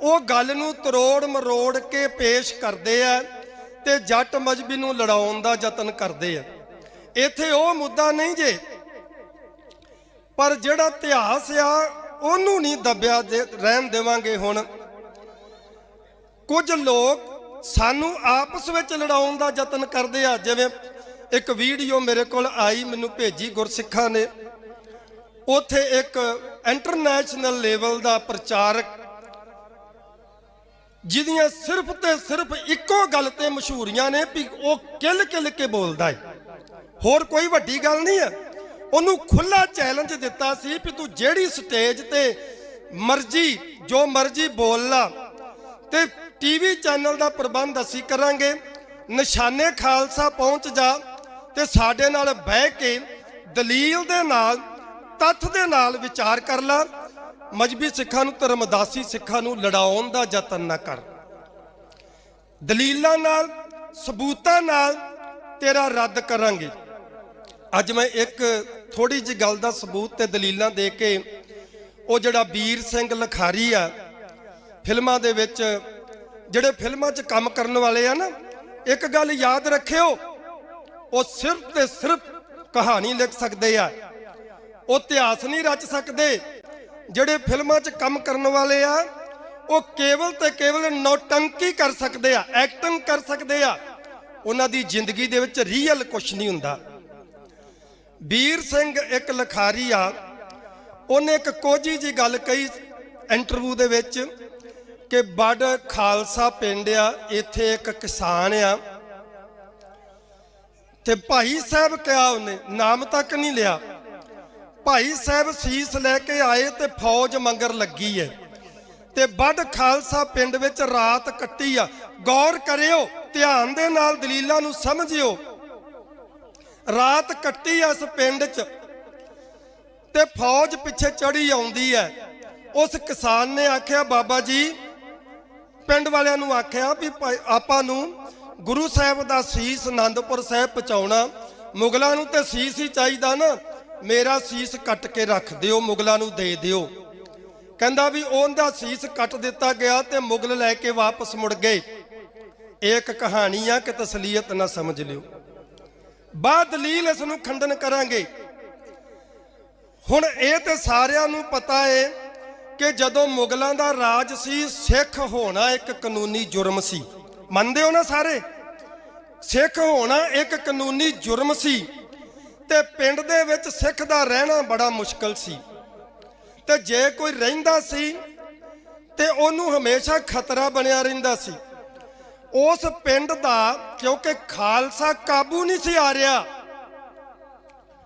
ਉਹ ਗੱਲ ਨੂੰ ਤਰੋੜ ਮਰੋੜ ਕੇ ਪੇਸ਼ ਕਰਦੇ ਆ ਤੇ ਜੱਟ ਮਜਬੀ ਨੂੰ ਲੜਾਉਣ ਦਾ ਯਤਨ ਕਰਦੇ ਆ। ਇੱਥੇ ਉਹ ਮੁੱਦਾ ਨਹੀਂ ਜੇ, ਪਰ ਜਿਹੜਾ ਇਤਿਹਾਸ ਆ, ਉਹਨੂੰ ਨਹੀਂ ਦੱਬਿਆ ਦੇ- ਰਹਿਣ ਦੇਵਾਂਗੇ ਹੁਣ। ਕੁਝ ਲੋਕ ਸਾਨੂੰ ਆਪਸ ਵਿੱਚ ਲੜਾਉਣ ਦਾ ਯਤਨ ਕਰਦੇ ਆ, ਜਿਵੇਂ ਇੱਕ ਵੀਡੀਓ ਮੇਰੇ ਕੋਲ ਆਈ, ਮੈਨੂੰ ਭੇਜੀ ਗੁਰਸਿੱਖਾਂ ਨੇ। ਉੱਥੇ ਇੱਕ ਇੰਟਰਨੈਸ਼ਨਲ ਲੈਵਲ ਦਾ ਪ੍ਰਚਾਰਕ ਜਿਹਦੀਆਂ ਸਿਰਫ ਤੇ ਸਿਰਫ ਇੱਕੋ ਗੱਲ ਤੇ ਮਸ਼ਹੂਰੀਆਂ ਨੇ ਵੀ ਉਹ ਕਿਲ ਕਿਲ ਕੇ ਬੋਲਦਾ ਹੈ ਹੋਰ ਕੋਈ ਵੱਡੀ ਗੱਲ ਨਹੀਂ ਹੈ। ਉਹਨੂੰ ਖੁੱਲਾ ਚੈਲੰਜ ਦਿੱਤਾ ਸੀ ਵੀ ਤੂੰ ਜਿਹੜੀ ਸਟੇਜ ਤੇ ਮਰਜ਼ੀ, ਜੋ ਮਰਜ਼ੀ ਬੋਲ ਲਾ। ਤੇ ਟੀਵੀ ਚੈਨਲ ਦਾ ਪ੍ਰਬੰਧ ਅਸੀਂ ਕਰਾਂਗੇ। ਨਿਸ਼ਾਨੇ ਖਾਲਸਾ ਪਹੁੰਚ ਜਾ ਤੇ ਸਾਡੇ ਨਾਲ ਬਹਿ ਕੇ ਦਲੀਲ ਦੇ ਨਾਲ, ਤੱਥ ਦੇ ਨਾਲ ਵਿਚਾਰ ਕਰ ਲਾ। ਮਜਬੀ ਸਿੱਖਾਂ ਨੂੰ ਧਰਮਦਾਸੀ ਸਿੱਖਾਂ ਨੂੰ ਲੜਾਉਣ ਦਾ ਯਤਨ ਨਾ ਕਰ। ਦਲੀਲਾਂ ਨਾਲ, ਸਬੂਤਾਂ ਨਾਲ ਤੇਰਾ ਰੱਦ ਕਰਾਂਗੇ। ਅੱਜ ਮੈਂ ਇੱਕ ਥੋੜੀ ਜਿਹੀ ਗੱਲ ਦਾ ਸਬੂਤ ਤੇ ਦਲੀਲਾਂ ਦੇ ਕੇ ਉਹ ਜਿਹੜਾ ਵੀਰ ਸਿੰਘ ਲਖਾਰੀ ਆ, ਫਿਲਮਾਂ ਦੇ ਵਿੱਚ ਜਿਹੜੇ ਫਿਲਮਾਂ 'ਚ ਕੰਮ ਕਰਨ ਵਾਲੇ ਆ ਨਾ, ਇੱਕ ਗੱਲ ਯਾਦ ਰੱਖਿਓ, ਉਹ ਸਿਰਫ ਤੇ ਸਿਰਫ ਕਹਾਣੀ ਲਿਖ ਸਕਦੇ ਆ। ਉਹ ਇਤਿਹਾਸ ਨਹੀਂ ਰਚ ਸਕਦੇ ਜਿਹੜੇ ਫਿਲਮਾਂ 'ਚ ਕੰਮ ਕਰਨ ਵਾਲੇ ਆ, ਉਹ ਕੇਵਲ ਤੇ ਕੇਵਲ ਨੌਟੰਕੀ ਕਰ ਸਕਦੇ ਆ, ਐਕਟਿੰਗ ਕਰ ਸਕਦੇ ਆ। ਉਹਨਾਂ ਦੀ ਜ਼ਿੰਦਗੀ ਦੇ ਵਿੱਚ ਰੀਅਲ ਕੁਝ ਨਹੀਂ ਹੁੰਦਾ। ਵੀਰ ਸਿੰਘ ਇੱਕ ਲਖਾਰੀ ਆ। ਉਹਨੇ ਇੱਕ ਕੋਝੀ ਜੀ ਗੱਲ ਕਹੀ ਇੰਟਰਵਿਊ ਦੇ ਵਿੱਚ ਕਿ ਬੜ ਖਾਲਸਾ ਪਿੰਡ ਆ, ਇੱਥੇ ਇੱਕ ਕਿਸਾਨ ਆ। ਤੇ ਭਾਈ ਸਾਹਿਬ ਕਿਹਾ ਉਹਨੇ, ਨਾਮ ਤੱਕ ਨਹੀਂ ਲਿਆ। ਭਾਈ ਸਾਹਿਬ ਸੀਸ ਲੈ ਕੇ ਆਏ ਤੇ ਫੌਜ ਮੰਗਰ ਲੱਗੀ ਐ ਤੇ ਵੱਡ ਖਾਲਸਾ ਪਿੰਡ ਵਿੱਚ ਰਾਤ ਕੱਟੀ ਆ। ਗੌਰ ਕਰਿਓ, ਧਿਆਨ ਦੇ ਨਾਲ ਦਲੀਲਾਂ ਨੂੰ ਸਮਝਿਓ। ਰਾਤ ਕੱਟੀ ਇਸ ਪਿੰਡ 'ਚ ਤੇ ਫੌਜ ਪਿੱਛੇ ਚੜੀ ਆਉਂਦੀ ਐ ਉਸ ਕਿਸਾਨ ਨੇ ਆਖਿਆ, ਬਾਬਾ ਜੀ, ਪਿੰਡ ਵਾਲਿਆਂ ਨੂੰ ਆਖਿਆ ਵੀ ਭਾਈ, ਆਪਾਂ ਨੂੰ ਗੁਰੂ ਸਾਹਿਬ ਦਾ ਸੀਸ ਆਨੰਦਪੁਰ ਸਾਹਿਬ ਪਹੁੰਚਾਉਣਾ। ਮੁਗਲਾਂ ਨੂੰ ਤੇ ਸੀਸ ਹੀ ਚਾਹੀਦਾ ਨਾ। ਮੇਰਾ ਸੀਸ ਕੱਟ ਕੇ ਰੱਖ ਦਿਓ, ਮੁਗਲਾਂ ਨੂੰ ਦੇ ਦਿਓ। ਕਹਿੰਦਾ ਵੀ ਉਹਦਾ ਸੀਸ ਕੱਟ ਦਿੱਤਾ ਗਿਆ ਤੇ ਮੁਗਲ ਲੈ ਕੇ ਵਾਪਸ ਮੁੜ ਗਏ। ਇਹ ਇੱਕ ਕਹਾਣੀ ਆ ਕਿ ਤਸਲੀਅਤ ਨਾ ਸਮਝ ਲਿਓ। ਬਾਅਦ ਦਲੀਲ ਇਸ ਨੂੰ ਖੰਡਨ ਕਰਾਂਗੇ। ਹੁਣ ਇਹ ਤੇ ਸਾਰਿਆਂ ਨੂੰ ਪਤਾ ਏ ਕਿ ਜਦੋਂ ਮੁਗਲਾਂ ਦਾ ਰਾਜ ਸੀ, ਸਿੱਖ ਹੋਣਾ ਇੱਕ ਕਾਨੂੰਨੀ ਜੁਰਮ ਸੀ। ਮੰਨਦੇ ਹੋ ਨਾ ਸਾਰੇ? ਸਿੱਖ ਹੋਣਾ ਇੱਕ ਕਾਨੂੰਨੀ ਜੁਰਮ ਸੀ। ਤੇ ਪਿੰਡ ਦੇ ਵਿੱਚ ਸਿੱਖ ਦਾ ਰਹਿਣਾ ਬੜਾ ਮੁਸ਼ਕਲ ਸੀ। ਤੇ ਜੇ ਕੋਈ ਰਹਿੰਦਾ ਸੀ ਤੇ ਉਹਨੂੰ ਹਮੇਸ਼ਾ ਖਤਰਾ ਬਣਿਆ ਰਹਿੰਦਾ ਸੀ। ਉਸ ਪਿੰਡ ਦਾ ਕਿਉਂਕਿ ਖਾਲਸਾ ਕਾਬੂ ਨਹੀਂ ਸੀ ਆ ਰਿਹਾ।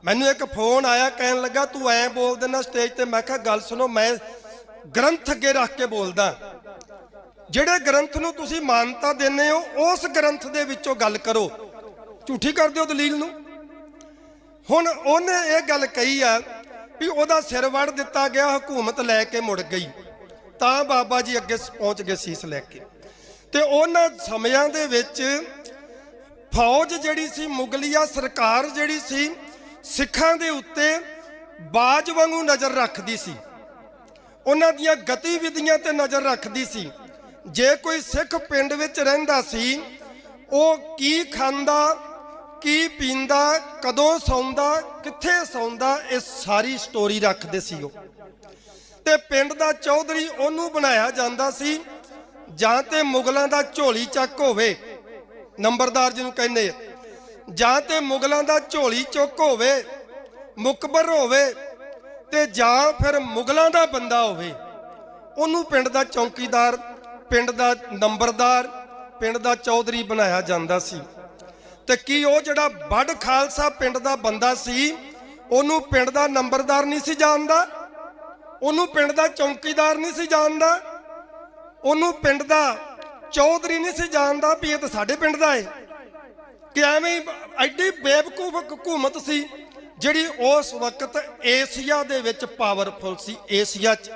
ਮੈਨੂੰ ਇੱਕ ਫੋਨ ਆਇਆ, ਕਹਿਣ ਲੱਗਾ, ਤੂੰ ਐਂ ਬੋਲ ਦੇਣਾ ਸਟੇਜ ਤੇ। ਮੈਂ ਕਿਹਾ, ਗੱਲ ਸੁਣੋ, ਮੈਂ ਗ੍ਰੰਥ ਅੱਗੇ ਰੱਖ ਕੇ ਬੋਲਦਾ। ਜਿਹੜੇ ਗ੍ਰੰਥ ਨੂੰ ਤੁਸੀਂ ਮਾਨਤਾ ਦਿੰਦੇ ਹੋ, ਉਸ ਗ੍ਰੰਥ ਦੇ ਵਿੱਚੋਂ ਗੱਲ ਕਰੋ। ਝੂਠੀ ਕਰ ਦਿਓ ਦਲੀਲ ਨੂੰ। ਹੁਣ ਉਹਨੇ ਇਹ ਗੱਲ ਕਹੀ ਆ ਵੀ ਉਹਦਾ ਸਿਰ ਵੜ ਦਿੱਤਾ ਗਿਆ, ਹਕੂਮਤ ਲੈ ਕੇ ਮੁੜ ਗਈ। ਤਾਂ ਬਾਬਾ ਜੀ ਅੱਗੇ ਪਹੁੰਚ ਗਏ ਸੀਸ ਲੈ ਕੇ। ਤੇ ਉਹਨਾਂ ਸਮਿਆਂ ਦੇ ਵਿੱਚ ਫੌਜ ਜਿਹੜੀ ਸੀ, ਮੁਗਲੀਆ ਸਰਕਾਰ ਜਿਹੜੀ ਸੀ, ਸਿੱਖਾਂ ਦੇ ਉੱਤੇ ਬਾਜ ਵਾਂਗੂ ਨਜ਼ਰ ਰੱਖਦੀ ਸੀ। ਉਹਨਾਂ ਦੀਆਂ ਗਤੀਵਿਧੀਆਂ ਤੇ ਨਜ਼ਰ ਰੱਖਦੀ ਸੀ। ਜੇ ਕੋਈ ਸਿੱਖ ਪਿੰਡ ਵਿੱਚ ਰਹਿੰਦਾ ਸੀ, ਉਹ ਕੀ ਖਾਂਦਾ ਕੀ ਪੀਂਦਾ, ਕਦੋਂ ਸੌਂਦਾ, ਕਿੱਥੇ ਸੌਂਦਾ, ਇਹ ਸਾਰੀ ਸਟੋਰੀ ਰੱਖਦੇ ਸੀ ਉਹ। ਤੇ ਪਿੰਡ ਦਾ ਚੌਧਰੀ ਉਹਨੂੰ ਬਣਾਇਆ ਜਾਂਦਾ ਸੀ, ਜਾਂ ਤੇ ਮੁਗਲਾਂ ਦਾ ਝੋਲੀ ਚੱਕ ਹੋਵੇ, ਨੰਬਰਦਾਰ ਜਿਹਨੂੰ ਕਹਿੰਦੇ ਜਾਂ ਤੇ ਮੁਗਲਾਂ ਦਾ ਝੋਲੀ ਚੁੱਕ ਹੋਵੇ ਮੁਕਬਰ ਹੋਵੇ, ਤੇ ਜਾਂ ਫਿਰ ਮੁਗਲਾਂ ਦਾ ਬੰਦਾ ਹੋਵੇ, ਉਹਨੂੰ ਪਿੰਡ ਦਾ ਚੌਕੀਦਾਰ, ਪਿੰਡ ਦਾ ਨੰਬਰਦਾਰ, ਪਿੰਡ ਦਾ ਚੌਧਰੀ ਬਣਾਇਆ ਜਾਂਦਾ ਸੀ। ਤੇ ਕੀ ਉਹ ਜਿਹੜਾ ਵੱਡ ਖਾਲਸਾ ਪਿੰਡ ਦਾ ਬੰਦਾ ਸੀ, ਉਹਨੂੰ ਪਿੰਡ ਦਾ ਨੰਬਰਦਾਰ ਨਹੀਂ ਸੀ ਜਾਣਦਾ? ਉਹਨੂੰ ਪਿੰਡ ਦਾ ਚੌਕੀਦਾਰ ਨਹੀਂ ਸੀ ਜਾਣਦਾ? ਉਹਨੂੰ ਪਿੰਡ ਦਾ ਚੌਧਰੀ ਨਹੀਂ ਸੀ ਜਾਣਦਾ ਵੀ ਇਹ ਤਾਂ ਸਾਡੇ ਪਿੰਡ ਦਾ ਏ। ਕਿ ਐਵੇਂ ਐਡੀ ਬੇਵਕੂਫ ਹਕੂਮਤ ਸੀ, ਜਿਹੜੀ ਉਸ ਵਕਤ ਏਸ਼ੀਆ ਦੇ ਵਿੱਚ ਪਾਵਰਫੁਲ ਸੀ, ਏਸ਼ੀਆ 'ਚ।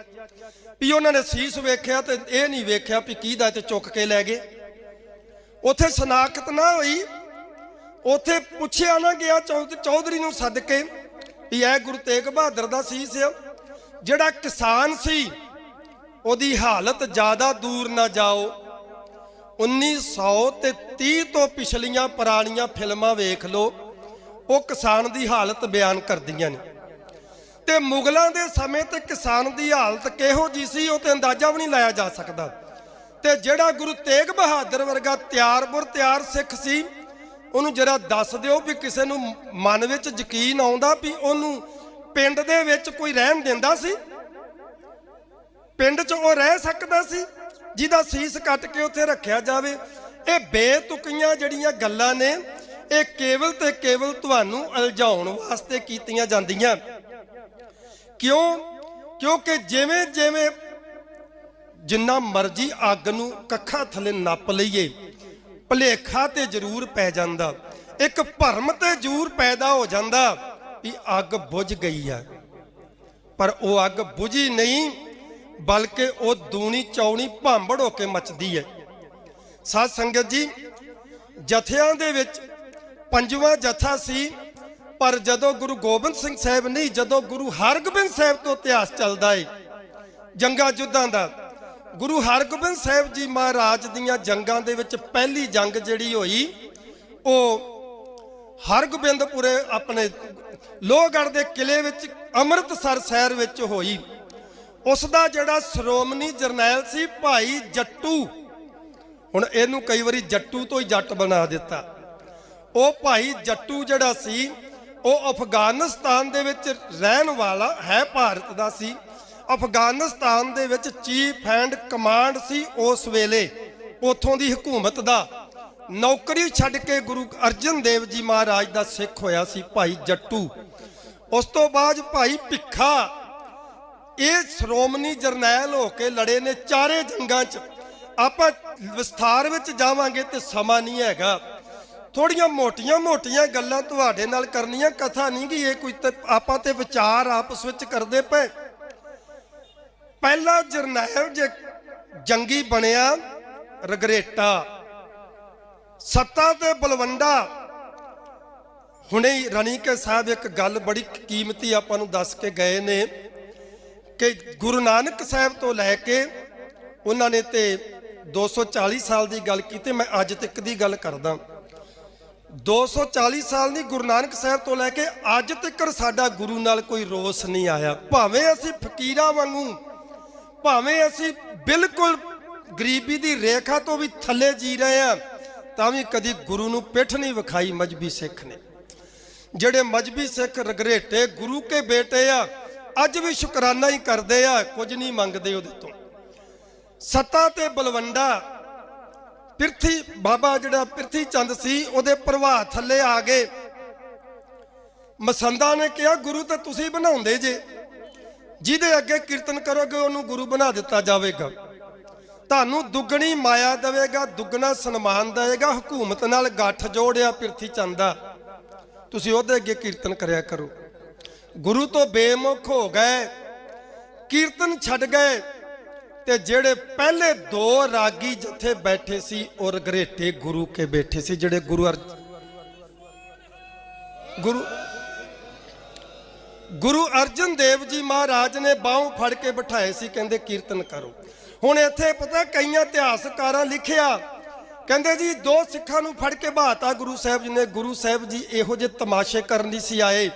ਵੀ ਉਹਨਾਂ ਨੇ ਸੀਸ ਵੇਖਿਆ ਤੇ ਇਹ ਨਹੀਂ ਵੇਖਿਆ ਵੀ ਕਿਹਦਾ ਤੇ ਚੁੱਕ ਕੇ ਲੈ ਗਏ। ਉੱਥੇ ਸ਼ਨਾਖਤ ਨਾ ਹੋਈ ਉੱਥੇ ਪੁੱਛਿਆ ਨਾ ਗਿਆ ਚੌਧ- ਚੌਧਰੀ ਨੂੰ ਸੱਦ ਕੇ ਵੀ ਇਹ ਗੁਰੂ ਤੇਗ ਬਹਾਦਰ ਦਾ ਸੀਸ ਆ, ਜਿਹੜਾ ਕਿਸਾਨ ਸੀ, ਉਹਦੀ ਹਾਲਤ ਜ਼ਿਆਦਾ ਦੂਰ ਨਾ ਜਾਓ। 1900 ਤੇ 30 ਤੋਂ ਪਿਛਲੀਆਂ ਪੁਰਾਣੀਆਂ ਫਿਲਮਾਂ ਵੇਖ ਲਓ, ਉਹ ਕਿਸਾਨ ਦੀ ਹਾਲਤ ਬਿਆਨ ਕਰਦੀਆਂ ਨੇ। ਤੇ ਮੁਗਲਾਂ ਦੇ ਸਮੇਂ ਤੇ ਕਿਸਾਨ ਦੀ ਹਾਲਤ ਕਿਹੋ ਜੀ ਸੀ, ਉਹ ਤੇ ਅੰਦਾਜ਼ਾ ਵੀ ਨਹੀਂ ਲਾਇਆ ਜਾ ਸਕਦਾ। ਤੇ ਜਿਹੜਾ ਗੁਰੂ ਤੇਗ ਬਹਾਦਰ ਵਰਗਾ ਤਿਆਰਬੁਰ, ਤਿਆਰ ਸਿੱਖ ਸੀ ਉਹਨੂੰ ਜਰਾ ਦੱਸ ਦਿਓ ਵੀ ਕਿਸੇ ਨੂੰ ਮਨ ਵਿੱਚ ਯਕੀਨ ਆਉਂਦਾ ਵੀ ਉਹਨੂੰ ਪਿੰਡ ਦੇ ਵਿੱਚ ਕੋਈ ਰਹਿਣ ਦਿੰਦਾ ਸੀ? ਪਿੰਡ 'ਚ ਉਹ ਰਹਿ ਸਕਦਾ ਸੀ? ਜਿਹਦਾ ਸੀਸ ਕੱਟ ਕੇ ਉੱਥੇ ਰੱਖਿਆ ਜਾਵੇ। ਇਹ ਬੇਤੁਕੀਆਂ ਜਿਹੜੀਆਂ ਗੱਲਾਂ ਨੇ, ਇਹ ਕੇਵਲ ਤੇ ਕੇਵਲ ਤੁਹਾਨੂੰ ਅਲਝਾਉਣ ਵਾਸਤੇ ਕੀਤੀਆਂ ਜਾਂਦੀਆਂ। ਕਿਉਂ? ਕਿਉਂਕਿ ਜਿਵੇਂ ਜਿਵੇਂ ਜਿੰਨਾ ਮਰਜ਼ੀ ਅੱਗ ਨੂੰ ਕੱਖਾਂ ਥੱਲੇ ਨੱਪ ਲਈਏ ਭਲੇਖਾ ਤੇ ਜ਼ਰੂਰ ਪੈ ਜਾਂਦਾ। ਇੱਕ ਭਰਮ ਤੇ ਜ਼ਰੂਰ ਪੈਦਾ ਹੋ ਜਾਂਦਾ ਵੀ ਅੱਗ ਬੁਝ ਗਈ ਆ। ਪਰ ਉਹ ਅੱਗ ਬੁਝੀ ਨਹੀਂ, ਬਲਕਿ ਉਹ ਦੂਣੀ ਚੌਣੀ ਭਾਂਬੜ ਹੋ ਕੇ ਮੱਚਦੀ ਹੈ। ਸਾਧ ਸੰਗਤ ਜੀ, ਜਥਿਆਂ ਦੇ ਵਿੱਚ ਪੰਜਵਾਂ ਜਥਾ ਸੀ, ਪਰ ਜਦੋਂ ਗੁਰੂ ਗੋਬਿੰਦ ਸਿੰਘ ਸਾਹਿਬ ਨਹੀਂ, ਜਦੋਂ ਗੁਰੂ ਹਰਗੋਬਿੰਦ ਸਾਹਿਬ ਤੋਂ ਇਤਿਹਾਸ ਚੱਲਦਾ ਏ, ਜੰਗਾਂ ਯੁੱਧਾਂ ਦਾ ਗੁਰੂ ਹਰਗੋਬਿੰਦ ਸਾਹਿਬ ਜੀ ਮਹਾਰਾਜ ਦੀਆਂ ਜੰਗਾਂ ਦੇ ਵਿੱਚ ਪਹਿਲੀ ਜੰਗ ਜਿਹੜੀ ਹੋਈ, ਉਹ ਹਰਗੋਬਿੰਦਪੁਰੇ ਆਪਣੇ ਲੋਹਗੜ੍ਹ ਦੇ ਕਿਲੇ ਵਿੱਚ ਅੰਮ੍ਰਿਤਸਰ ਸ਼ਹਿਰ ਵਿੱਚ ਹੋਈ। ਉਸ ਦਾ ਜਿਹੜਾ ਸ਼੍ਰੋਮਣੀ ਜਰਨੈਲ ਸੀ ਭਾਈ ਜੱਟੂ, ਹੁਣ ਇਹਨੂੰ ਕਈ ਵਾਰੀ ਜੱਟੂ ਤੋਂ ਹੀ ਜੱਟ ਬਣਾ ਦਿੱਤਾ। ਉਹ ਭਾਈ ਜੱਟੂ ਜਿਹੜਾ ਸੀ, ਉਹ ਅਫਗਾਨਿਸਤਾਨ ਦੇ ਵਿੱਚ ਰਹਿਣ ਵਾਲਾ ਹੈ, ਭਾਰਤ ਦਾ ਸੀ। ਅਫਗਾਨਿਸਤਾਨ ਦੇ ਵਿੱਚ ਚੀਫ ਐਂਡ ਕਮਾਂਡ ਸੀ ਉਸ ਵੇਲੇ। ਉਥੋਂ ਦੀ ਹਕੂਮਤ ਦਾ। ਨੌਕਰੀ ਛੱਡ ਕੇ ਗੁਰੂ ਅਰਜਨ ਦੇਵ ਜੀ ਮਹਾਰਾਜ ਦਾ ਸਿੱਖ ਹੋਇਆ ਸੀ ਭਾਈ ਜੱਟੂ। ਉਸ ਤੋਂ ਬਾਅਦ ਭਾਈ ਭਿੱਖਾ। ਇਹ ਸ਼੍ਰੋਮਣੀ ਜਰਨੈਲ ਹੋ ਕੇ ਲੜੇ ਨੇ ਚਾਰੇ ਜੰਗਾਂ 'ਚ। ਆਪਾਂ ਵਿਸਥਾਰ ਵਿੱਚ ਜਾਵਾਂਗੇ ਤੇ ਸਮਾਂ ਨਹੀਂ ਹੈਗਾ। ਥੋੜੀਆਂ ਮੋਟੀਆਂ-ਮੋਟੀਆਂ ਗੱਲਾਂ ਤੁਹਾਡੇ ਨਾਲ ਕਰਨੀਆਂ, ਕਥਾ ਨਹੀਂ ਗਈ ਇਹ ਕੋਈ ਆਪਾਂ ਤੇ ਵਿਚਾਰ ਆਪਸ ਵਿੱਚ ਕਰਦੇ ਪਏ। ਪਹਿਲਾ ਜਰਨੈਲ ਜੇ ਜੰਗੀ ਬਣਿਆ ਰਗਰੇਟਾ। ਸੱਤਾ ਤੇ ਬਲਵੰਡਾ। ਹੁਣੇ ਹੀ ਰਣੀਕੇ ਸਾਹਿਬ ਇੱਕ ਗੱਲ ਬੜੀ ਕੀਮਤੀ ਆਪਾਂ ਨੂੰ ਦੱਸ ਕੇ ਗਏ ਨੇ ਕਿ ਗੁਰੂ ਨਾਨਕ ਸਾਹਿਬ ਤੋਂ ਲੈ ਕੇ ਉਹਨਾਂ ਨੇ ਤੇ 240 ਸਾਲ ਦੀ ਗੱਲ ਕੀਤੀ, ਮੈਂ ਅੱਜ ਤੱਕ ਦੀ ਗੱਲ ਕਰਦਾ। 240 ਸਾਲ ਦੀ ਗੁਰੂ ਨਾਨਕ ਸਾਹਿਬ ਤੋਂ ਲੈ ਕੇ ਅੱਜ ਤੱਕ ਸਾਡਾ ਗੁਰੂ ਨਾਲ ਕੋਈ ਰੋਸ ਨਹੀਂ ਆਇਆ। ਭਾਵੇਂ ਅਸੀਂ ਫਕੀਰਾਂ ਵਾਂਗੂ ਭਾਵੇਂ ਅਸੀਂ ਬਿਲਕੁਲ ਗਰੀਬੀ ਦੀ ਰੇਖਾ ਤੋਂ ਵੀ ਥੱਲੇ ਜੀ ਰਹੇ ਆ ਤਾਂ ਵੀ ਕਦੀ ਗੁਰੂ ਨੂੰ ਪਿੱਠ ਨਹੀਂ ਵਿਖਾਈ ਮਜਬੀ ਸਿੱਖ ਨੇ। ਜਿਹੜੇ ਮਜਬੀ ਸਿੱਖ ਰਗਰੇਟੇ ਗੁਰੂ ਕੇ ਬੇਟੇ ਆ, ਅੱਜ ਵੀ ਸ਼ੁਕਰਾਨਾ ਹੀ ਕਰਦੇ ਆ, ਕੁਝ ਨਹੀਂ ਮੰਗਦੇ ਉਹਦੇ ਤੋਂ। ਸੱਤਾ ਤੇ ਬਲਵੰਡਾ, ਪਿਰਥੀ, ਬਾਬਾ ਜਿਹੜਾ ਪਿਰਥੀ ਚੰਦ ਸੀ, ਉਹਦੇ ਪ੍ਰਵਾਹ ਥੱਲੇ ਆ ਗਏ। ਮਸੰਦਾ ਨੇ ਕਿਹਾ, ਗੁਰੂ ਤਾਂ ਤੁਸੀਂ ਬਣਾਉਂਦੇ ਜੇ। ਜਿਹਦੇ ਅੱਗੇ ਕੀਰਤਨ ਕਰੋਗੇ, ਉਹਨੂੰ ਗੁਰੂ ਬਣਾ ਦਿੱਤਾ ਜਾਵੇਗਾ। ਤੁਹਾਨੂੰ ਦੁੱਗਣੀ ਮਾਇਆ ਦੇਵੇਗਾ, ਦੁੱਗਣਾ ਸਨਮਾਨ ਦੇਵੇਗਾ, ਹਕੂਮਤ ਨਾਲ ਗੱਠ ਜੋੜਿਆ ਪਿਰਥੀ ਚੰਦ ਤੁਸੀਂ ਉਹਦੇ ਅੱਗੇ ਕੀਰਤਨ ਕਰਿਆ ਕਰੋ। ਗੁਰੂ ਤੋਂ ਬੇਮੁਖ ਹੋ ਗਏ, ਕੀਰਤਨ ਛੱਡ ਗਏ, ਤੇ ਜਿਹੜੇ ਪਹਿਲੇ ਦੋ ਰਾਗੀ ਜਿੱਥੇ ਬੈਠੇ ਸੀ, ਉਹ ਰਗਰੇਟੇ ਗੁਰੂ ਕੇ ਬੈਠੇ ਸੀ, ਜਿਹੜੇ ਗੁਰੂ ਅਰ ਗੁਰੂ ਗੁਰੂ ਅਰਜਨ ਦੇਵ ਜੀ ਮਹਾਰਾਜ ਨੇ ਬਾਹੋਂ ਫੜ ਕੇ ਬਿਠਾਏ ਸੀ, ਕਹਿੰਦੇ ਕੀਰਤਨ ਕਰੋ। ਹੁਣ ਇੱਥੇ ਪਤਾ ਕਈਆਂ ਇਤਿਹਾਸਕਾਰਾਂ ਲਿਖਿਆ, ਕਹਿੰਦੇ ਜੀ ਦੋ ਸਿੱਖਾਂ ਨੂੰ ਫੜ ਕੇ ਬਾਤਾ ਗੁਰੂ ਸਾਹਿਬ ਜੀ ਨੇ, ਗੁਰੂ ਸਾਹਿਬ ਜੀ ਇਹੋ ਜਿਹੇ ਤਮਾਸ਼ੇ ਕਰਨ ਲਈ ਸੀ ਆਏ।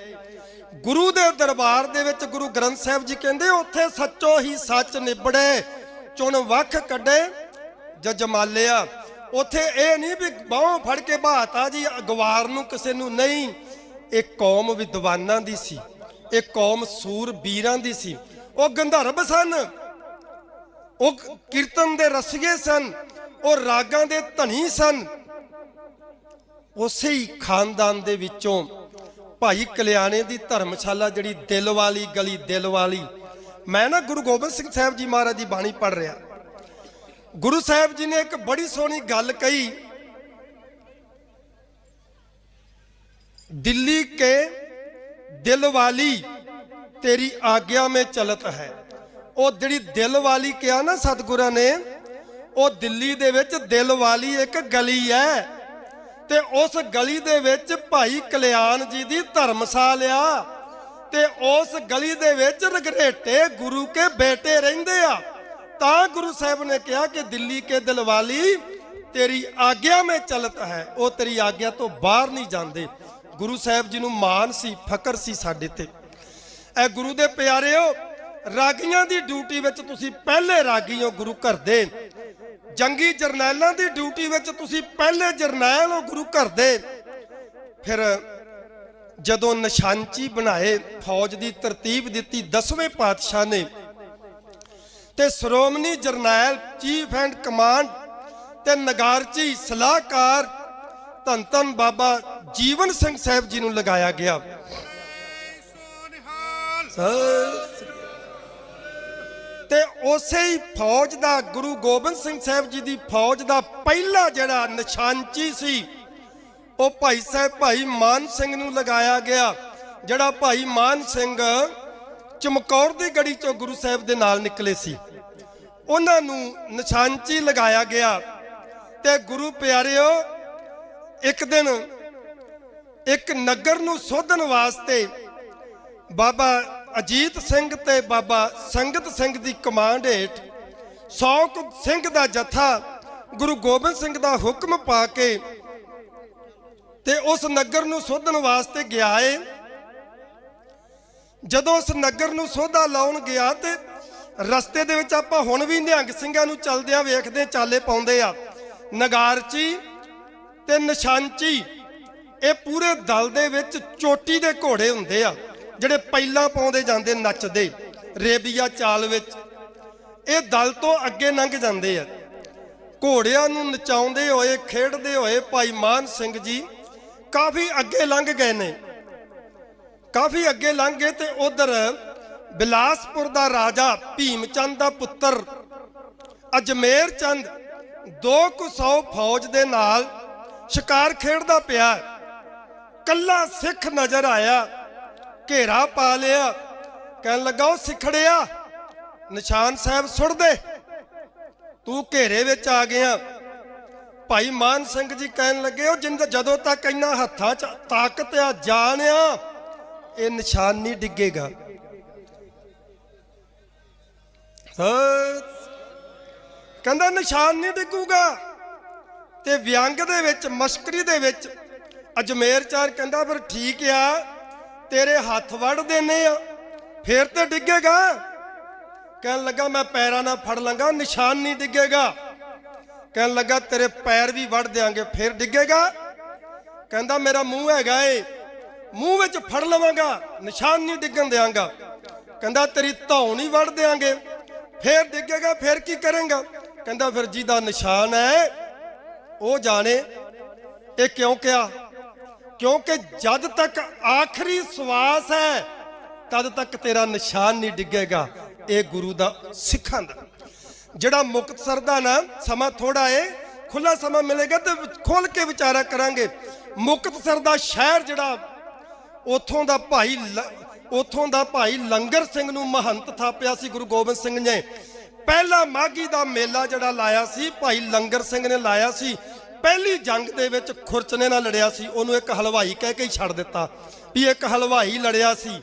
ਗੁਰੂ ਦੇ ਦਰਬਾਰ ਦੇ ਵਿੱਚ ਗੁਰੂ ਗ੍ਰੰਥ ਸਾਹਿਬ ਜੀ ਕਹਿੰਦੇ, ਉੱਥੇ ਸੱਚੋ ਹੀ ਸੱਚ ਨਿਬੜੇ, ਚੁਣ ਵੱਖ ਕੱਢੇ, ਜਜਮਾਲਿਆ। ਉੱਥੇ ਇਹ ਨਹੀਂ ਵੀ ਬਾਹੋਂ ਫੜ ਕੇ ਬਾਤਾ ਜੀ, ਅਗਵਾਰ ਨੂੰ ਕਿਸੇ ਨੂੰ ਨਹੀਂ, ਇਹ ਕੌਮ ਵਿਦਵਾਨਾਂ ਦੀ ਸੀ। ਇਹ ਕੌਮ ਸੂਰਬੀਰਾਂ ਦੀ ਸੀ। ਉਹ ਗੰਧਰਵ ਸਨ। ਉਹ ਕੀਰਤਨ ਦੇ ਰਸੀਏ ਸਨ। ਉਹ ਰਾਗਾਂ ਦੇ ਧਨੀ ਸਨ। ਉਸੇ ਹੀ ਖਾਨਦਾਨ ਦੇ ਵਿੱਚੋਂ ਭਾਈ ਕਲਿਆਣੇ ਦੀ ਧਰਮਸ਼ਾਲਾ ਜਿਹੜੀ ਦਿਲ ਵਾਲੀ ਗਲੀ, ਦਿਲ ਵਾਲੀ। ਮੈਂ ਨਾ ਗੁਰੂ ਗੋਬਿੰਦ ਸਿੰਘ ਸਾਹਿਬ ਜੀ ਮਹਾਰਾਜ ਦੀ ਬਾਣੀ ਪੜ੍ਹ ਰਿਹਾ। ਗੁਰੂ ਸਾਹਿਬ ਜੀ ਨੇ ਇੱਕ ਬੜੀ ਸੋਹਣੀ ਗੱਲ ਕਹੀ। ਦਿੱਲੀ ਕੇ ਦਿਲ ਵਾਲੀ ਤੇਰੀ ਆਗਿਆ ਮੇ ਚਲਤ ਹੈ। ਉਹ ਜਿਹੜੀ ਦਿਲ ਵਾਲੀ ਕਿਹਾ ਨਾ ਸਤਿਗੁਰਾਂ ਨੇ, ਉਹ ਦਿੱਲੀ ਦੇ ਵਿੱਚ ਦਿਲ ਵਾਲੀ ਇੱਕ ਗਲੀ ਹੈ। ਤੇ ਉਸ ਗਲੀ ਦੇ ਵਿੱਚ ਭਾਈ ਕਲਿਆਣ ਜੀ ਦੀ ਧਰਮਸਾਲ ਆ। ਤੇ ਉਸ ਗਲੀ ਦੇ ਵਿੱਚ ਰਗਰੇਟੇ ਗੁਰੂ ਕੇ ਬੇਟੇ ਰਹਿੰਦੇ ਆ। ਤਾਂ ਗੁਰੂ ਸਾਹਿਬ ਨੇ ਕਿਹਾ ਕਿ ਦਿੱਲੀ ਕੇ ਦਿਲਵਾਲੀ ਤੇਰੀ ਆਗਿਆ ਮੈਂ ਚਲਤ ਹੈ। ਉਹ ਤੇਰੀ ਆਗਿਆ ਤੋਂ ਬਾਹਰ ਨਹੀਂ ਜਾਂਦੇ। ਗੁਰੂ ਸਾਹਿਬ ਜੀ ਨੂੰ ਮਾਣ ਸੀ, ਫਕਰ ਸੀ ਸਾਡੇ ਤੇ। ਐ ਗੁਰੂ ਦੇ ਪਿਆਰਿਓ, ਰਾਗੀਆਂ ਦੀ ਡਿਊਟੀ ਵਿੱਚ ਤੁਸੀਂ ਪਹਿਲੇ ਰਾਗੀ ਹੋ ਗੁਰੂ ਘਰ ਦੇ। ਜੰਗੀ ਜਰਨੈਲਾਂ ਦੀ ਡਿਊਟੀ ਵਿੱਚ ਤੁਸੀਂ ਪਹਿਲੇ ਜਰਨੈਲ ਹੋ ਗੁਰੂ ਘਰ ਦੇ। ਫਿਰ ਜਦੋਂ ਨਿਸ਼ਾਨਚੀ ਬਣਾਏ, ਫੌਜ ਦੀ ਤਰਤੀਬ ਦਿੱਤੀ 10ਵੇਂ ਪਾਤਸ਼ਾਹ ਨੇ, ਤੇ ਸ਼੍ਰੋਮਣੀ ਜਰਨੈਲ, ਚੀਫ ਐਂਡ ਕਮਾਂਡ ਤੇ ਨਗਾਰਚੀ ਸਲਾਹਕਾਰ ਧੰਨ ਧੰਨ ਬਾਬਾ ਜੀਵਨ ਸਿੰਘ ਸਾਹਿਬ ਜੀ ਨੂੰ ਲਗਾਇਆ ਗਿਆ। ਤੇ ਉਸੇ ਹੀ ਫੌਜ ਦਾ ਗੁਰੂ ਗੋਬਿੰਦ ਸਿੰਘ ਸਾਹਿਬ ਜੀ ਦੀ ਫੌਜ ਦਾ ਪਹਿਲਾ ਜਿਹੜਾ ਨਿਸ਼ਾਨਚੀ ਸੀ, ਉਹ ਭਾਈ ਸਾਹਿਬ ਭਾਈ ਮਾਨ ਸਿੰਘ ਨੂੰ ਲਗਾਇਆ ਗਿਆ, ਜਿਹੜਾ ਭਾਈ ਮਾਨ ਸਿੰਘ ਚਮਕੌਰ ਦੀ ਗੜੀ ਚੋਂ ਗੁਰੂ ਸਾਹਿਬ ਦੇ ਨਾਲ ਨਿਕਲੇ ਸੀ। ਉਹਨਾਂ ਨੂੰ ਨਿਸ਼ਾਨਚੀ ਲਗਾਇਆ ਗਿਆ ਤੇ ਗੁਰੂ ਪਿਆਰਿਓ, ਇੱਕ ਦਿਨ ਇੱਕ ਨਗਰ ਨੂੰ ਸੋਧਣ ਵਾਸਤੇ ਬਾਬਾ ਅਜੀਤ ਸਿੰਘ ਤੇ ਬਾਬਾ ਸੰਗਤ ਸਿੰਘ ਦੀ ਕਮਾਂਡ ਹੇਠ 100 ਕੁ ਸਿੰਘ ਦਾ ਜਥਾ ਗੁਰੂ ਗੋਬਿੰਦ ਸਿੰਘ ਦਾ ਹੁਕਮ ਪਾ ਕੇ ਤੇ ਉਸ ਨਗਰ ਨੂੰ ਸੋਧਣ ਵਾਸਤੇ ਗਿਆ ਏ। ਜਦੋਂ ਉਸ ਨਗਰ ਨੂੰ ਸੋਧਾ ਲਾਉਣ ਗਿਆ ਤੇ ਰਸਤੇ ਦੇ ਵਿੱਚ ਆਪਾਂ ਹੁਣ ਵੀ ਨਿਹੰਗ ਸਿੰਘਾਂ ਨੂੰ ਚਲਦਿਆਂ ਵੇਖਦੇ ਚਾਲੇ ਪਾਉਂਦੇ ਆ। ਨਗਾਰਚੀ ਤੇ ਨਿਸ਼ਾਨਚੀ ਇਹ ਪੂਰੇ ਦਲ ਦੇ ਵਿੱਚ ਚੋਟੀ ਦੇ ਘੋੜੇ ਹੁੰਦੇ ਆ, ਜਿਹੜੇ ਪਹਿਲਾਂ ਪਾਉਂਦੇ ਜਾਂਦੇ, ਨੱਚਦੇ। ਰੇਬੀਆ ਚਾਲ ਵਿੱਚ। ਇਹ ਦਲ ਤੋਂ ਅੱਗੇ ਲੰਘ ਜਾਂਦੇ ਆ। ਘੋੜਿਆਂ ਨੂੰ ਨਚਾਉਂਦੇ ਹੋਏ, ਖੇਡਦੇ ਹੋਏ ਭਾਈ ਮਾਨ ਸਿੰਘ ਜੀ ਕਾਫੀ ਅੱਗੇ ਲੰਘ ਗਏ ਨੇ। ਕਾਫੀ ਅੱਗੇ ਲੰਘ ਗਏ ਤੇ ਉਧਰ ਬਿਲਾਸਪੁਰ ਦਾ ਰਾਜਾ ਭੀਮ ਚੰਦ ਦਾ ਪੁੱਤਰ ਅਜਮੇਰ ਚੰਦ ਦੋ ਕੁ ਸੌ ਫੌਜ ਦੇ ਨਾਲ ਸ਼ਿਕਾਰ ਖੇਡਦਾ ਪਿਆ। ਕੱਲਾ ਸਿੱਖ ਨਜ਼ਰ ਆਇਆ, ਘੇਰਾ ਪਾ ਲਿਆ, ਕਹਿਣ ਲੱਗਾ, ਉਹ ਸਿੱਖੜਿਆ, ਨਿਸ਼ਾਨ ਸਾਹਿਬ ਸੁੱਟ ਦੇ। ਤੂੰ ਘੇਰੇ ਵਿੱਚ ਆ ਗਿਆ। ਭਾਈ ਮਾਨ ਸਿੰਘ ਜੀ ਕਹਿਣ ਲੱਗੇ, ਉਹ ਜਿੰਦ, ਜਦੋਂ ਤੱਕ ਇੰਨਾ ਹੱਥਾਂ 'ਚ ਤਾਕਤ ਆ, ਜਾਨ ਆ, ਇਹ ਨਿਸ਼ਾਨ ਨਹੀਂ ਡਿੱਗੇਗਾ। ਕਹਿੰਦਾ, ਨਿਸ਼ਾਨ ਨਹੀਂ ਡਿੱਗੂਗਾ। ਤੇ ਵਿਅੰਗ ਦੇ ਵਿੱਚ, ਮਸ਼ਕਰੀ ਦੇ ਵਿੱਚ ਅਜਮੇਰ ਚਾਰ ਕਹਿੰਦਾ, ਫਿਰ ਠੀਕ ਆ, ਤੇਰੇ ਹੱਥ ਵੜ ਦੇਨੇ ਆ। ਫੇਰ ਤੇ ਡਿੱਗੇਗਾ। ਕਹਿਣ ਲੱਗਾ, ਮੈਂ ਪੈਰਾਂ ਨਾਲ ਫੜ ਲਾਂਗਾ ਨਿਸ਼ਾਨ ਨਹੀਂ ਡਿੱਗੇਗਾ। ਕਹਿਣ ਲੱਗਾ, ਤੇਰੇ ਪੈਰ ਵੀ ਵੜ ਦਿਆਂਗੇ, ਫੇਰ ਡਿੱਗੇਗਾ। ਕਹਿੰਦਾ, ਮੇਰਾ ਮੂੰਹ ਹੈਗਾ ਏ, ਮੂੰਹ ਵਿੱਚ ਫੜ ਲਵਾਂਗਾ, ਨਿਸ਼ਾਨ ਨਹੀਂ ਡਿੱਗਣ ਦਿਆਂਗਾ। ਕਹਿੰਦਾ, ਤੇਰੀ ਧੌਣ ਹੀ ਵੜ ਦਿਆਂਗੇ, ਫੇਰ ਡਿੱਗੇਗਾ, ਫੇਰ ਕੀ ਕਰੇਗਾ? ਕਹਿੰਦਾ, ਫਿਰ ਜਿਹਦਾ ਨਿਸ਼ਾਨ ਹੈ, ਉਹ ਜਾਣੇ, ਇਹ ਕਿਉਂ ਕਿਹਾ? ਕਿਉਂਕਿ ਜਦ ਤੱਕ ਆਖਰੀ ਸਵਾਸ ਹੈ, ਤਦ ਤੱਕ ਤੇਰਾ ਨਿਸ਼ਾਨ ਨਹੀਂ ਡਿੱਗੇਗਾ। ਇਹ ਗੁਰੂ ਦਾ ਸਿੱਖਾਂ ਦਾ ਜਿਹੜਾ ਮੁਕਤਸਰ ਦਾ ਨਾ, ਸਮਾਂ ਥੋੜਾ ਏ ਖੁੱਲਾ ਸਮਾਂ ਮਿਲੇਗਾ ਤੇ ਖੋਲ ਕੇ ਵਿਚਾਰਾ ਕਰਾਂਗੇ। ਮੁਕਤਸਰ ਦਾ ਸ਼ਹਿਰ ਜਿਹੜਾ, ਉਥੋਂ ਦਾ ਭਾਈ ਲ- ਉਥੋਂ ਦਾ ਭਾਈ ਲੰਗਰ ਸਿੰਘ ਨੂੰ ਮਹੰਤ ਥਾਪਿਆ ਸੀ, ਗੁਰੂ ਗੋਬਿੰਦ ਸਿੰਘ ਨੇ। ਪਹਿਲਾ ਮਾਗੀ ਦਾ ਮੇਲਾ ਜਿਹੜਾ ਲਾਇਆ ਸੀ, ਭਾਈ ਲੰਗਰ ਸਿੰਘ ਨੇ ਲਾਇਆ ਸੀ ਪਹਿਲੀ ਜੰਗ ਦੇ ਵਿੱਚ ਖੁਰਚਨੇ ਨਾਲ ਲੜਿਆ ਸੀ, ਉਹਨੂੰ ਇੱਕ ਹਲਵਾਈ ਕਹਿ ਕੇ ਹੀ ਛੱਡ ਦਿੱਤਾ ਵੀ ਇੱਕ ਹਲਵਾਈ ਲੜਿਆ ਸੀ।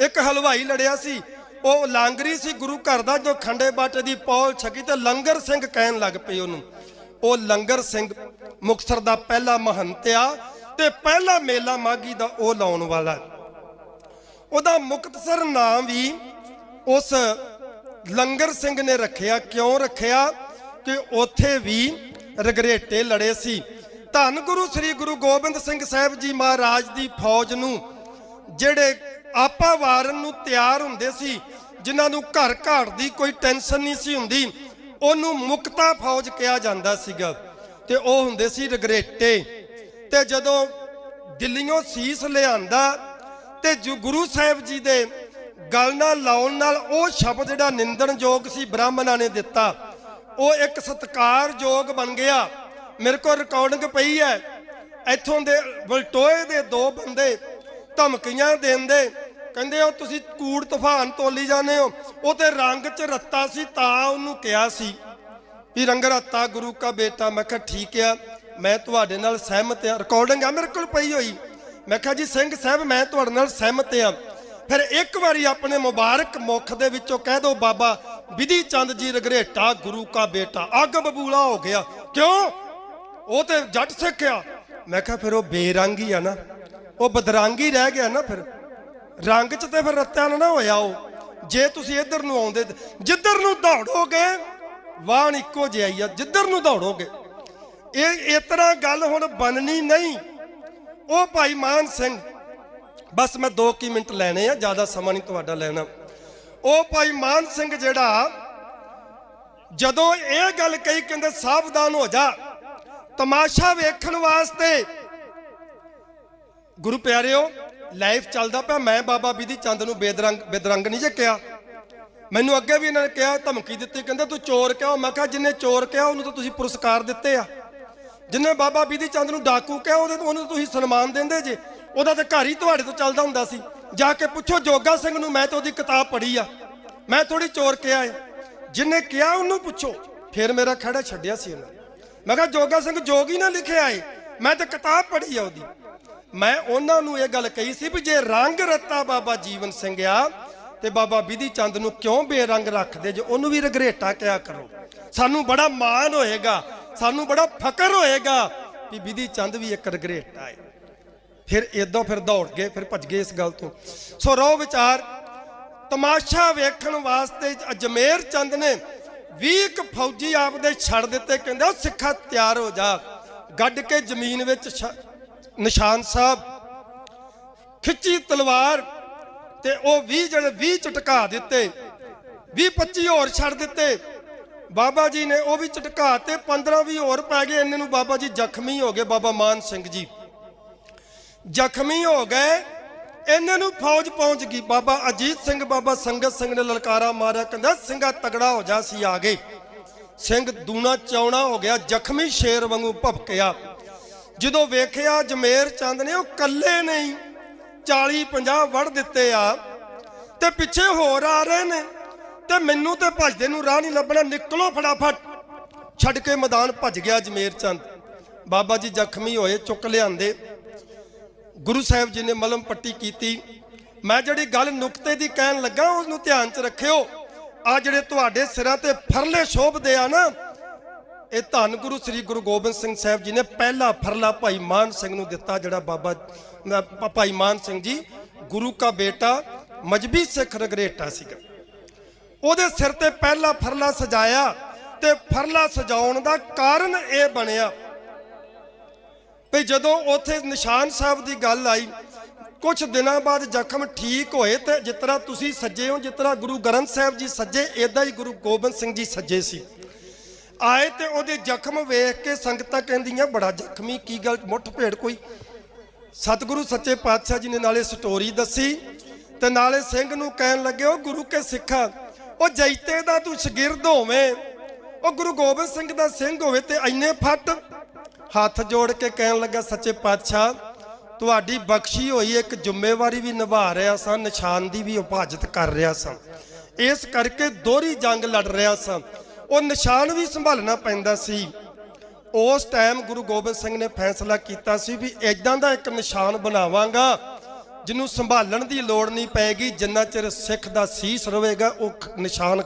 ਇੱਕ ਹਲਵਾਈ ਲੜਿਆ ਸੀ, ਉਹ ਲਾਂਗਰੀ ਸੀ ਗੁਰੂ ਘਰ ਦਾ, ਜੋ ਖੰਡੇ ਬਾਟੇ ਦੀ ਪੌਲ ਛਕੀ ਤੇ ਲੰਗਰ ਸਿੰਘ ਕਹਿਣ ਲੱਗ ਪਏ ਉਹਨੂੰ। ਉਹ ਲੰਗਰ ਸਿੰਘ ਮੁਕਤਸਰ ਦਾ ਪਹਿਲਾ ਮਹੰਤਿਆ ਤੇ ਪਹਿਲਾ ਮੇਲਾ ਮਾਗੀ ਦਾ ਉਹ ਲਾਉਣ ਵਾਲਾ। ਉਹਦਾ ਮੁਕਤਸਰ ਨਾਮ ਵੀ ਉਸ ਲੰਗਰ ਸਿੰਘ ਨੇ ਰੱਖਿਆ। ਕਿਉਂ ਰੱਖਿਆ? ਕਿ ਉੱਥੇ ਵੀ ਰਗਰੇਟੇ ਲੜੇ ਸੀ। ਧੰਨ ਗੁਰੂ ਸ੍ਰੀ ਗੁਰੂ ਗੋਬਿੰਦ ਸਿੰਘ ਸਾਹਿਬ ਜੀ ਮਹਾਰਾਜ ਦੀ ਫੌਜ ਨੂੰ, ਜਿਹੜੇ ਆਪਾ ਵਾਰਨ ਨੂੰ ਤਿਆਰ ਹੁੰਦੇ ਸੀ, ਜਿਨ੍ਹਾਂ ਨੂੰ ਘਰ ਘਾਟ ਦੀ ਕੋਈ ਟੈਨਸ਼ਨ ਨਹੀਂ ਸੀ ਹੁੰਦੀ, ਉਹਨੂੰ ਮੁਕਤਾ ਫੌਜ ਕਿਹਾ ਜਾਂਦਾ ਸੀਗਾ। ਤੇ ਉਹ ਹੁੰਦੇ ਸੀ ਰਗਰੇਟੇ। ਤੇ ਜਦੋਂ ਦਿੱਲੀੋਂ ਸੀਸ ਲਿਆਂਦਾ, ਤੇ ਜੋ ਗੁਰੂ ਸਾਹਿਬ ਜੀ ਦੇ ਗਲ ਨਾਲ ਲਾਉਣ ਨਾਲ ਉਹ ਸ਼ਬਦ ਜਿਹੜਾ ਨਿੰਦਣਯੋਗ ਸੀ ਬ੍ਰਾਹਮਣਾਂ ਨੇ ਦਿੱਤਾ। ਉਹ ਇੱਕ ਸਤਕਾਰਯੋਗ ਬਣ ਗਿਆ। ਮੇਰੇ ਕੋਲ ਰਿਕਾਰਡਿੰਗ ਪਈ ਹੈ। ਇੱਥੋਂ ਦੇ ਬਲਟੋਏ ਦੇ ਦੋ ਬੰਦੇ ਧਮਕੀਆਂ ਦਿੰਦੇ। ਕਹਿੰਦੇ, ਉਹ ਤੁਸੀਂ ਕੂੜ ਤੂਫਾਨ ਤੋਲੀ ਜਾਂਦੇ ਹੋ। ਉਹ ਤੇ ਰੰਗ 'ਚ ਰੱਤਾ ਸੀ, ਤਾਂ ਉਹਨੂੰ ਕਿਹਾ ਸੀ ਵੀ ਰੰਗ ਰੱਤਾ, ਗੁਰੂ ਕਾ ਬੇਟਾ। ਮੈਂ ਕਿਹਾ, ਠੀਕ ਆ, ਮੈਂ ਤੁਹਾਡੇ ਨਾਲ ਸਹਿਮਤ ਆ ਰਿਕਾਰਡਿੰਗ ਆ, ਮੇਰੇ ਕੋਲ ਪਈ ਹੋਈ। ਮੈਂ ਕਿਹਾ, ਜੀ ਸਿੰਘ ਸਾਹਿਬ, ਮੈਂ ਤੁਹਾਡੇ ਨਾਲ ਸਹਿਮਤ ਆ ਫਿਰ ਇੱਕ ਵਾਰੀ ਆਪਣੇ ਮੁਬਾਰਕ ਮੁਖ ਦੇ ਵਿੱਚੋਂ ਕਹਿ ਦਿਓ ਬਾਬਾ ਵਿਧੀ ਚੰਦ ਜੀ ਰਗਰੇਟਾ, ਗੁਰੂ ਕਾ ਬੇਟਾ। ਅੱਗ ਬਬੂਲਾ ਹੋ ਗਿਆ। ਕਿਉਂ? ਉਹ ਤੇ ਜੱਟ ਸਿੱਖ ਆ। ਮੈਂ ਕਿਹਾ ਫਿਰ ਉਹ ਬੇਰੰਗੀ ਆ ਨਾ। ਉਹ ਬਦਰੰਗੀ ਰਹਿ ਗਿਆ ਨਾ ਫਿਰ। ਰੰਗ ਚ ਤੇ ਫਿਰ ਰੱਤਿਆ ਨਾ ਹੋਇਆ ਉਹ। ਜੇ ਤੁਸੀਂ ਇੱਧਰ ਨੂੰ ਆਉਂਦੇ ਜਿੱਧਰ ਨੂੰ ਦੌੜੋਗੇ ਵਾਹਣ ਇੱਕੋ ਜਿਹਾ ਹੀ ਆ। ਜਿੱਧਰ ਨੂੰ ਦੌੜੋਗੇ। ਇਹ ਇਸ ਤਰ੍ਹਾਂ ਗੱਲ ਹੁਣ ਬਣਨੀ ਨਹੀਂ। ਉਹ ਭਾਈ ਮਾਨ ਸਿੰਘ। ਬਸ ਮੈਂ 2 ਕੀ ਮਿੰਟ ਲੈਣੇ ਆ। ਜ਼ਿਆਦਾ ਸਮਾਂ ਨਹੀਂ ਤੁਹਾਡਾ ਲੈਣਾ। ਉਹ ਭਾਈ ਮਾਨ ਸਿੰਘ ਜਿਹੜਾ, ਜਦੋਂ ਇਹ ਗੱਲ ਕਹੀ ਕਹਿੰਦੇ ਸਾਵਧਾਨ ਹੋ ਜਾ, ਤਮਾਸ਼ਾ ਵੇਖਣ ਵਾਸਤੇ। ਗੁਰੂ ਪਿਆਰਿਓ ਲਾਈਫ ਚੱਲਦਾ ਪਿਆ, ਮੈਂ ਬਾਬਾ ਬੀਦੀ ਚੰਦ ਨੂੰ ਬੇਦਰੰਗ ਬੇਦਰੰਗ ਨਹੀਂ ਜੇ ਕਿਹਾ। ਮੈਨੂੰ ਅੱਗੇ ਵੀ ਇਹਨਾਂ ਨੇ ਕਿਹਾ, ਧਮਕੀ ਦਿੱਤੀ, ਕਹਿੰਦੇ ਤੂੰ ਚੋਰ ਕਿਹਾ ਮੈਂ ਕਿਹਾ ਜਿੰਨੇ ਚੋਰ ਕਿਹਾ, ਉਹਨੂੰ ਤਾਂ ਤੁਸੀਂ ਪੁਰਸਕਾਰ ਦਿੱਤੇ ਆ। ਜਿੰਨੇ ਬਾਬਾ ਬੀਦੀ ਚੰਦ ਨੂੰ ਡਾਕੂ ਕਿਹਾ, ਉਹਦੇ ਉਹਨੂੰ ਤੁਸੀਂ ਸਨਮਾਨ ਦਿੰਦੇ ਜੇ। ਉਹਦਾ ਤਾਂ ਘਰ ਹੀ ਤੁਹਾਡੇ ਤੋਂ ਚੱਲਦਾ ਹੁੰਦਾ ਸੀ। ਜਾ ਕੇ ਪੁੱਛੋ, ਜੋਗਾ ਸਿੰਘ ਨੂੰ ਮੈਂ ਤਾਂ ਉਹਦੀ ਕਿਤਾਬ ਪੜ੍ਹੀ ਆ। ਮੈਂ ਥੋੜੀ ਚੋਰ ਕਿਹਾ ਏ। ਜਿੰਨੇ ਕਿਹਾ ਉਹਨੂੰ ਪੁੱਛੋ, ਫਿਰ ਮੇਰਾ ਖੜਾ ਛੱਡਿਆ ਸੀ ਉਹਨੇ। ਮੈਂ ਕਿਹਾ, ਜੋਗਾ ਸਿੰਘ ਜੋਗੀ ਨਾ ਲਿਖਿਆ ਏ। ਮੈਂ ਤਾਂ ਕਿਤਾਬ ਪੜ੍ਹੀ ਆ ਉਹਦੀ। ਮੈਂ ਉਹਨਾਂ ਨੂੰ ਇਹ ਗੱਲ ਕਹੀ ਸੀ ਵੀ ਜੇ ਰੰਗ ਰੱਤਾ ਬਾਬਾ ਜੀਵਨ ਸਿੰਘ ਆ, ਤੇ ਬਾਬਾ ਬਿਧੀ ਚੰਦ ਨੂੰ ਕਿਉਂ ਬੇਰੰਗ ਰੱਖਦੇ? ਜੇ ਉਹਨੂੰ ਵੀ ਰਗਰੇਟਾ ਕਿਆ ਕਰੋ। ਸਾਨੂੰ ਬੜਾ ਮਾਣ ਹੋਏਗਾ, ਸਾਨੂੰ ਬੜਾ ਫਕਰ ਹੋਏਗਾ ਵੀ ਬਿਧੀ ਚੰਦ ਵੀ ਇੱਕ ਰਗਰੇਟਾ ਹੈ ਫਿਰ ਇਦਾਂ ਫਿਰ ਦੌੜ ਗਏ, ਫਿਰ ਭੱਜ ਗਏ ਇਸ ਗੱਲ ਤੋਂ। ਸੋ ਰੋ ਵਿਚਾਰ, ਤਮਾਸ਼ਾ ਵੇਖਣ ਵਾਸਤੇ ਅਜਮੇਰ ਚੰਦ ਨੇ 20 ਕੁ ਫੌਜੀ ਆਪਦੇ ਛੱਡ ਦਿੱਤੇ, ਕਹਿੰਦੇ ਉਹ ਸਿੱਖਾ ਤਿਆਰ ਹੋ ਜਾ। ਗੱਡ ਕੇ ਜ਼ਮੀਨ ਵਿੱਚ ਨਿਸ਼ਾਨ ਸਾਹਿਬ ਖਿੱਚੀ ਤਲਵਾਰ ਤੇ ਉਹ 20 ਜਿਹੜੇ 20 ਚਟਕਾ ਦਿੱਤੇ 20 25 ਹੋਰ ਛੱਡ ਦਿੱਤੇ। ਬਾਬਾ ਜੀ ਨੇ ਉਹ ਵੀ ਚਟਕਾ ਤੇ 15 20 ਹੋਰ ਪੈ ਗਏ, ਇੰਨੇ ਨੂੰ ਬਾਬਾ ਜੀ ਜ਼ਖਮੀ ਹੋ ਗਏ, ਬਾਬਾ ਮਾਨ ਸਿੰਘ ਜੀ। ਜ਼ਖਮੀ ਹੋ ਗਏ। ਇਹਨਾਂ ਨੂੰ ਫੌਜ ਪਹੁੰਚ ਗਈ। ਬਾਬਾ ਅਜੀਤ ਸਿੰਘ, ਬਾਬਾ ਸੰਗਤ ਸਿੰਘ ਨੇ ਲਲਕਾਰਾ ਮਾਰਿਆ। ਕਹਿੰਦਾ, ਸਿੰਘਾ, ਤਗੜਾ ਹੋ ਜਾ ਸੀ ਆ ਗਏ। ਸਿੰਘ ਦੂਣਾ ਚੌਣਾ ਹੋ ਗਿਆ। ਜ਼ਖਮੀ ਸ਼ੇਰ ਵਾਂਗੂ ਭਪਕਿਆ ਜਦੋਂ ਵੇਖਿਆ ਜਮੇਰ ਚੰਦ ਨੇ, ਉਹ ਕੱਲੇ ਨਹੀਂ 40 50 ਵੜ ਦਿੱਤੇ ਆ। ਤੇ ਪਿੱਛੇ ਹੋਰ ਆ ਰਹੇ ਨੇ। ਤੇ ਮੈਨੂੰ ਤੇ ਭੱਜਦੇ ਨੂੰ ਰਾਹ ਨਹੀਂ ਲੱਭਣਾ। ਨਿਕਲੋ ਫਟਾਫਟ। ਛੱਡ ਕੇ ਮੈਦਾਨ ਭੱਜ ਗਿਆ ਜਮੇਰ ਚੰਦ। ਬਾਬਾ ਜੀ ਜ਼ਖਮੀ ਹੋਏ, ਚੁੱਕ ਲਿਆਂਦੇ। ਗੁਰੂ ਸਾਹਿਬ ਜੀ ਨੇ ਮਲਮ ਪੱਟੀ ਕੀਤੀ। ਮੈਂ ਜਿਹੜੀ ਗੱਲ ਨੁਕਤੇ ਦੀ ਕਹਿਣ ਲੱਗਾ ਉਸ ਨੂੰ ਧਿਆਨ 'ਚ ਰੱਖਿਓ। ਆ ਜਿਹੜੇ ਤੁਹਾਡੇ ਸਿਰਾਂ ਤੇ ਫਰਲੇ ਸ਼ੋਭਦੇ ਆ ਨਾ, ਇਹ ਧੰਨ ਗੁਰੂ ਸ੍ਰੀ ਗੁਰੂ ਗੋਬਿੰਦ ਸਿੰਘ ਸਾਹਿਬ ਜੀ ਨੇ ਪਹਿਲਾ ਫਰਲਾ ਭਾਈ ਮਾਨ ਸਿੰਘ ਨੂੰ ਦਿੱਤਾ, ਜਿਹੜਾ ਬਾਬਾ ਭਾਈ ਮਾਨ ਸਿੰਘ ਜੀ, ਗੁਰੂ ਕਾ ਬੇਟਾ, ਮਜਬੀ ਸਿੱਖ ਰਗਰੇਟਾ ਸੀਗਾ। ਉਹਦੇ ਸਿਰ ਤੇ ਪਹਿਲਾ ਫਰਲਾ ਸਜਾਇਆ ਤੇ ਫਰਲਾ ਸਜਾਉਣ ਦਾ ਕਾਰਨ ਇਹ ਬਣਿਆ। ਵੀ ਜਦੋਂ ਉੱਥੇ ਨਿਸ਼ਾਨ ਸਾਹਿਬ ਦੀ ਗੱਲ ਆਈ ਕੁਝ ਦਿਨਾਂ ਬਾਅਦ ਜ਼ਖਮ ਠੀਕ ਹੋਏ ਤੇ ਜਿਸ ਤਰ੍ਹਾਂ ਤੁਸੀਂ ਸੱਜੇ ਹੋ, ਜਿਸ ਤਰ੍ਹਾਂ ਗੁਰੂ ਗ੍ਰੰਥ ਸਾਹਿਬ ਜੀ ਸੱਜੇ ਇਦਾਂ ਹੀ ਗੁਰੂ ਗੋਬਿੰਦ ਸਿੰਘ ਜੀ ਸੱਜੇ ਸੀ। ਆਏ ਤੇ ਉਹਦੇ ਜ਼ਖਮ ਵੇਖ ਕੇ ਸੰਗਤਾਂ ਕਹਿੰਦੀਆਂ, ਬੜਾ ਜ਼ਖਮੀ, ਕੀ ਗੱਲ, ਮੁੱਠ ਭੇੜ ਕੋਈ? ਸਤਿਗੁਰੂ ਸੱਚੇ ਪਾਤਸ਼ਾਹ ਜੀ ਨੇ ਨਾਲੇ ਸਟੋਰੀ ਦੱਸੀ ਤੇ ਨਾਲੇ ਸਿੰਘ ਨੂੰ ਕਹਿਣ ਲੱਗੇ, ਉਹ ਗੁਰੂ ਕੇ ਸਿੱਖਾ, ਉਹ ਜੈਤੇ ਦਾ ਤੂੰ ਸ਼ਗਿਰਦ ਹੋਵੇਂ, ਉਹ ਗੁਰੂ ਗੋਬਿੰਦ ਸਿੰਘ ਦਾ ਸਿੰਘ ਹੋਵੇ ਤੇ ਐਨੇ ਫੱਟ ਹੱਥ ਜੋੜ ਕੇ ਕਹਿਣ ਲੱਗਾ, ਸੱਚੇ ਪਾਤਸ਼ਾਹ, ਤੁਹਾਡੀ ਬਖਸ਼ੀ ਹੋਈ ਇੱਕ ਜ਼ਿੰਮੇਵਾਰੀ ਵੀ ਨਿਭਾ ਰਿਹਾ ਸਾਂ, ਨਿਸ਼ਾਨ ਦੀ ਵੀ ਉਪਾਜਤ ਕਰ ਰਿਹਾ ਸਾਂ। ਇਸ ਕਰਕੇ ਦੋਹਰੀ ਜੰਗ ਲੜ ਰਿਹਾ ਸਾਂ। ਉਹ ਨਿਸ਼ਾਨ ਵੀ ਸੰਭਾਲਣਾ ਪੈਂਦਾ ਸੀ। ਉਸ ਟਾਈਮ ਗੁਰੂ ਗੋਬਿੰਦ ਸਿੰਘ ਨੇ ਫੈਸਲਾ ਕੀਤਾ ਸੀ ਵੀ ਇਦਾਂ ਦਾ ਇੱਕ ਨਿਸ਼ਾਨ ਬਣਾਵਾਂਗਾ, ਜਿਹਨੂੰ ਸੰਭਾਲਣ ਦੀ ਲੋੜ ਨਹੀਂ ਪੈਗੀ, ਜਿੰਨਾ ਚਿਰ ਸਿੱਖ ਦਾ ਸੀਸ ਰਹੇਗਾ ਉਹ ਨਿਸ਼ਾਨ